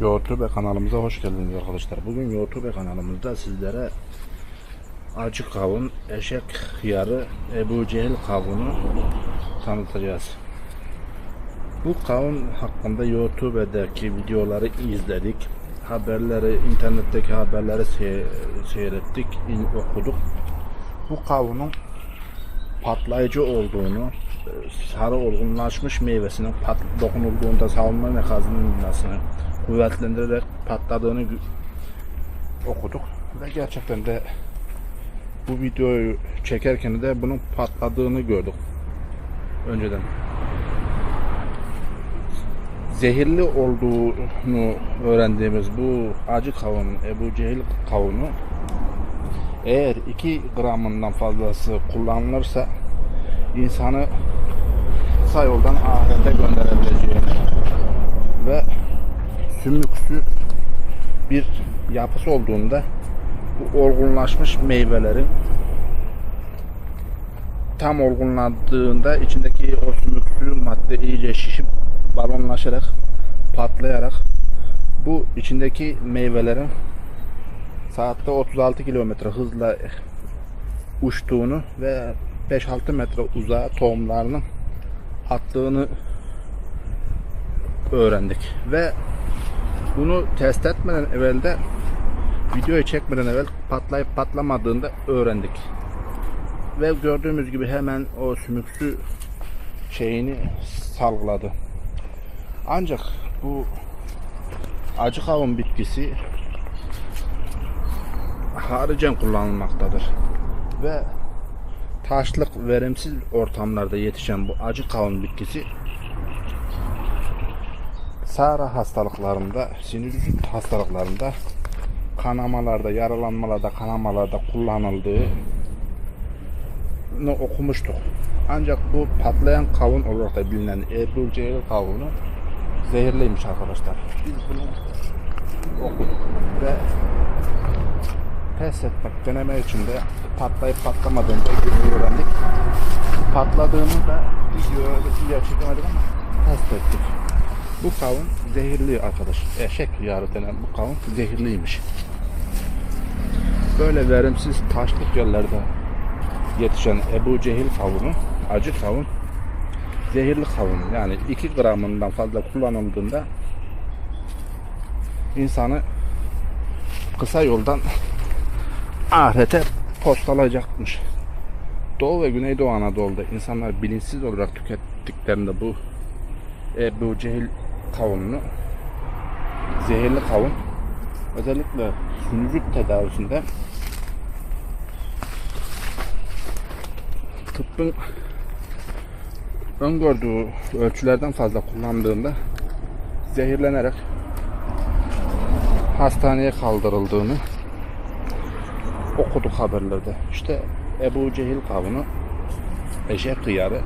YouTube kanalımıza hoş geldiniz arkadaşlar. Bugün YouTube kanalımızda sizlere acı kavun, eşek hıyarı, Ebu Cehil kavunu tanıtacağız. Bu kavun hakkında YouTube'daki videoları izledik. Haberleri, internetteki haberleri sey- seyrettik, okuduk. Bu kavunun patlayıcı olduğunu, sarı olgunlaşmış meyvesinin pat, dokunulduğunda savunma mekanizmasını kuvvetlendirerek patladığını okuduk ve gerçekten de bu videoyu çekerken de bunun patladığını gördük önceden. Zehirli olduğunu öğrendiğimiz bu acı kavun, Ebu Cehil kavunu eğer 2 gramından fazlası kullanılırsa insanı kısa ahirete gönderebileceğini sümüksü bir yapısı olduğunda bu olgunlaşmış meyvelerin tam olgunlandığında içindeki o sümüksü madde iyice şişip balonlaşarak patlayarak bu içindeki meyvelerin saatte 36 kilometre hızla uçtuğunu ve 5-6 metre uzağa tohumlarının attığını öğrendik. Ve bunu test etmeden evvel de videoyu çekmeden evvel patlayıp patlamadığını da öğrendik. Ve gördüğümüz gibi hemen o sümüksü şeyini salgıladı. Ancak bu acı kavun bitkisi haricen kullanılmaktadır. Ve taşlık verimsiz ortamlarda yetişen bu acı kavun bitkisi Sahra hastalıklarında, sinir hastalıklarında, kanamalarda, yaralanmalarda, kanamalarda kullanıldığı okumuştuk. Ancak bu patlayan kavun olarak da bilinen Ebu Cehil kavunu zehirliymiş arkadaşlar. Biz bunu okuduk ve test etmek, deneme için de patlayıp patlamadığını da öğrendik. Patladığını da videoya video çekemedik ama test ettik. Bu kavun zehirli arkadaş. Eşek yarı denen bu kavun zehirliymiş. Böyle verimsiz taşlık yerlerde yetişen Ebu Cehil kavunu, acı kavun, zehirli kavun. Yani 2 gramından fazla kullanıldığında insanı kısa yoldan ahirete postalayacakmış. Doğu ve Güneydoğu Anadolu'da insanlar bilinçsiz olarak tükettiklerinde bu Ebu Cehil kavununu zehirli kavun özellikle sinüzit tedavisinde tıbbın öngördüğü ölçülerden fazla kullandığında zehirlenerek hastaneye kaldırıldığını okuduk haberlerde. İşte Ebu Cehil kavunu, eşek kıyarı,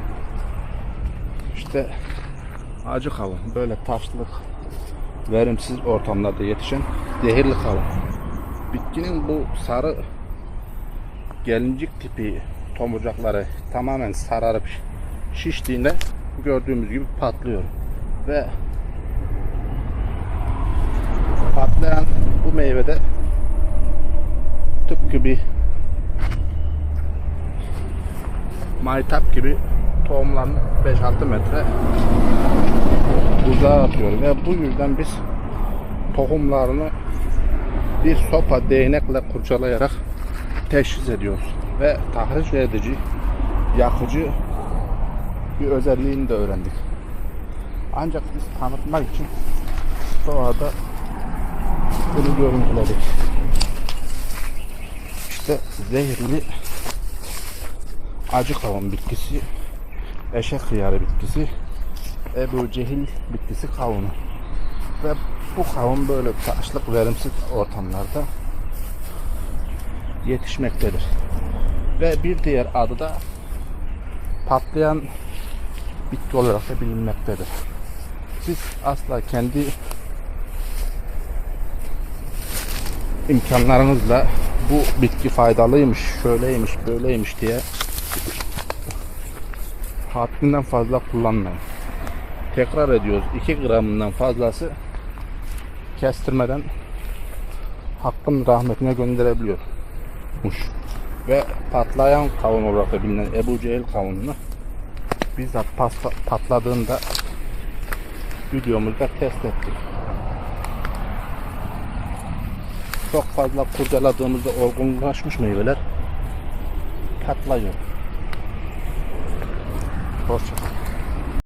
işte acı kavun, böyle taşlık, verimsiz ortamlarda yetişen zehirli kavun. Bitkinin bu sarı gelincik tipi tomurcakları tamamen sararıp şiştiğinde gördüğümüz gibi patlıyor. Ve patlayan bu meyvede tıpkı bir maytap gibi tohumlarını 5-6 metre uzağa atıyor ve bu yüzden biz tohumlarını bir sopa değnekle kurcalayarak teşhis ediyoruz ve tahriş edici yakıcı bir özelliğini de öğrendik. Ancak biz tanıtmak için doğada bunu görüntüledik. İşte zehirli acı kavun bitkisi, eşek hıyarı bitkisi, Ebu Cehil bitkisi kavunu. Ve bu kavun böyle taşlık verimsiz ortamlarda yetişmektedir. Ve bir diğer adı da patlayan bitki olarak da bilinmektedir. Siz asla kendi imkanlarınızla bu bitki faydalıymış, şöyleymiş, böyleymiş diye haddinden fazla kullanmayın. Tekrar ediyoruz. 2 gramından fazlası kestirmeden hakkın rahmetine gönderebiliyormuş. Ve patlayan kavun olarak da bilinen Ebu Cehil kavununu bizzat pasta, patladığında videomuzda test ettik. Çok fazla kurcaladığımızda olgunlaşmış meyveler patlıyor. Hoşçakalın.